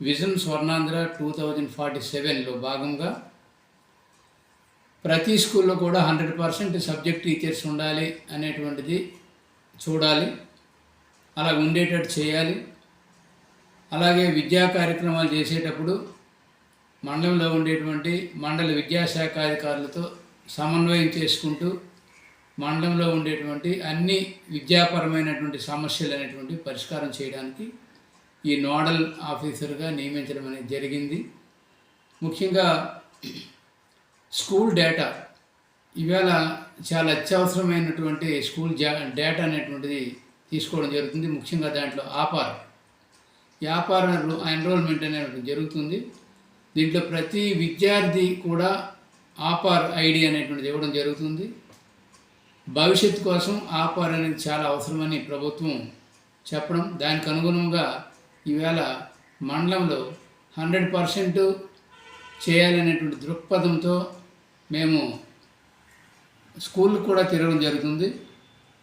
Vision Swarnandhra two thousand forty సెవెన్లో భాగంగా ప్రతి స్కూల్లో కూడా హండ్రెడ్ పర్సెంట్ సబ్జెక్ట్ టీచర్స్ ఉండాలి అనేటువంటిది చూడాలి అలా ఉండేటట్టు చేయాలి. అలాగే విద్యా కార్యక్రమాలు చేసేటప్పుడు మండలంలో ఉండేటువంటి మండల విద్యాశాఖ అధికారులతో సమన్వయం చేసుకుంటూ మండలంలో ఉండేటువంటి అన్ని విద్యాపరమైనటువంటి సమస్యలు అనేటువంటి పరిష్కారం చేయడానికి ఈ నోడల్ ఆఫీసర్గా నియమించడం అనేది జరిగింది. ముఖ్యంగా స్కూల్ డేటా ఇవాళ చాలా అత్యవసరమైనటువంటి స్కూల్ జా డేటా అనేటువంటిది తీసుకోవడం జరుగుతుంది. ముఖ్యంగా దాంట్లో ఆపార్. వ్యాపార ఎన్రోల్మెంట్ అనేటువంటి జరుగుతుంది. దీంట్లో ప్రతి విద్యార్థి కూడా ఆపార్ ఐడి అనేటువంటిది ఇవ్వడం జరుగుతుంది. భవిష్యత్తు కోసం ఆపార్ అనేది చాలా అవసరమని ప్రభుత్వం చెప్పడం దానికి అనుగుణంగా ఈవేళ మండలంలో హండ్రెడ్ పర్సెంట్ చేయాలనేటువంటి దృక్పథంతో మేము స్కూల్కి కూడా తిరగడం జరుగుతుంది.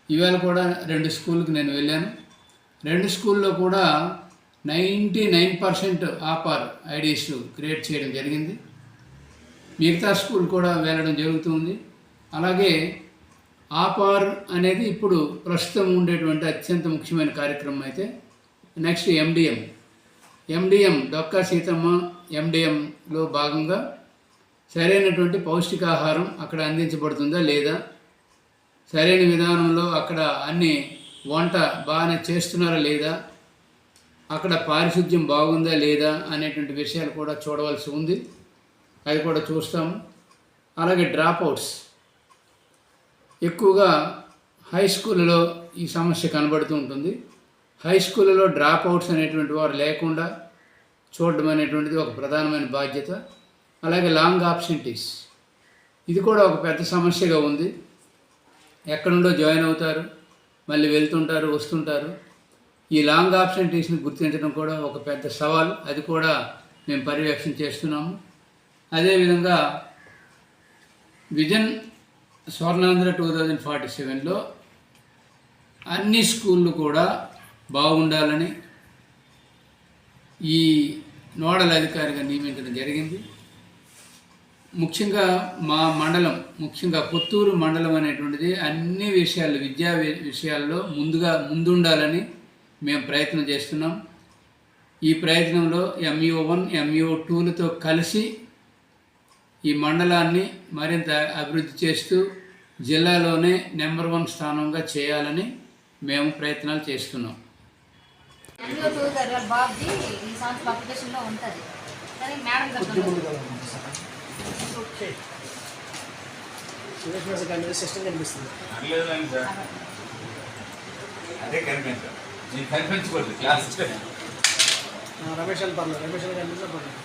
ఈవేళ కూడా రెండు స్కూల్కి నేను వెళ్ళాను. రెండు స్కూల్లో కూడా ninety nine percent APAAR IDs create చేయడం జరిగింది. మిగతా స్కూల్ కూడా వెళ్ళడం జరుగుతుంది. అలాగే ఆపార్ అనేది ఇప్పుడు ప్రస్తుతం ఉండేటువంటి అత్యంత ముఖ్యమైన కార్యక్రమం అయితే next MDM MDM Dokka Seethamma ఎండిఎంలో భాగంగా సరైనటువంటి పౌష్టికాహారం అక్కడ అందించబడుతుందా లేదా? సరైన విధానంలో అక్కడ అన్ని వంట బాగానే చేస్తున్నారా లేదా? అక్కడ పారిశుద్ధ్యం బాగుందా లేదా అనేటువంటి విషయాలు కూడా చూడవలసి ఉంది. అది కూడా చూస్తాము అలాగే డ్రాప్ అవుట్స్ ఎక్కువగా హై స్కూల్లో ఈ సమస్య కనబడుతూ ఉంటుంది. హై స్కూళ్ళలో డ్రాప్ అవుట్స్ అనేటువంటి వారు లేకుండా చూడడం అనేటువంటిది ఒక ప్రధానమైన బాధ్యత. అలాగే లాంగ్ ఆబ్సెంటీస్ ఇది కూడా ఒక పెద్ద సమస్యగా ఉంది. ఎక్కడుండో జాయిన్ అవుతారు మళ్ళీ వెళ్తుంటారు వస్తుంటారు. ఈ లాంగ్ ఆబ్సెంటీస్ని గుర్తించడం కూడా ఒక పెద్ద సవాల్. అది కూడా మేము పర్యవేక్షణ చేస్తున్నాము. అదేవిధంగా vision Swarnandhra two thousand forty సెవెన్లో అన్ని స్కూళ్ళు కూడా బాగుండాలని ఈ నోడల్ అధికారిగా నియమించడం జరిగింది. ముఖ్యంగా మా మండలం ముఖ్యంగా పుత్తూరు మండలం అనేటువంటిది అన్ని విషయాలు విద్యా వి- విషయాల్లో ముందుగా ముందుండాలని మేము ప్రయత్నం చేస్తున్నాం. ఈ ప్రయత్నంలో ఎంఈఓ వన్ ఎంఈఓ టూలతో కలిసి ఈ మండలాన్ని మరింత అభివృద్ధి చేస్తూ జిల్లాలోనే నెంబర్ వన్ స్థానంగా చేయాలని మేము ప్రయత్నాలు చేస్తున్నాం. ఎంఈఓ టూ గారు బాబుది ఈ సంవత్సరం అప్లికేషన్లో ఉంటుంది. కానీ మేడం పర్లేదు అదే కనిపించాలి నేను కనిపించకూడదు క్లాస్. రమేష్ అని పర్లేదు. రమేష్ అని కనిపిస్తే పర్లేదు.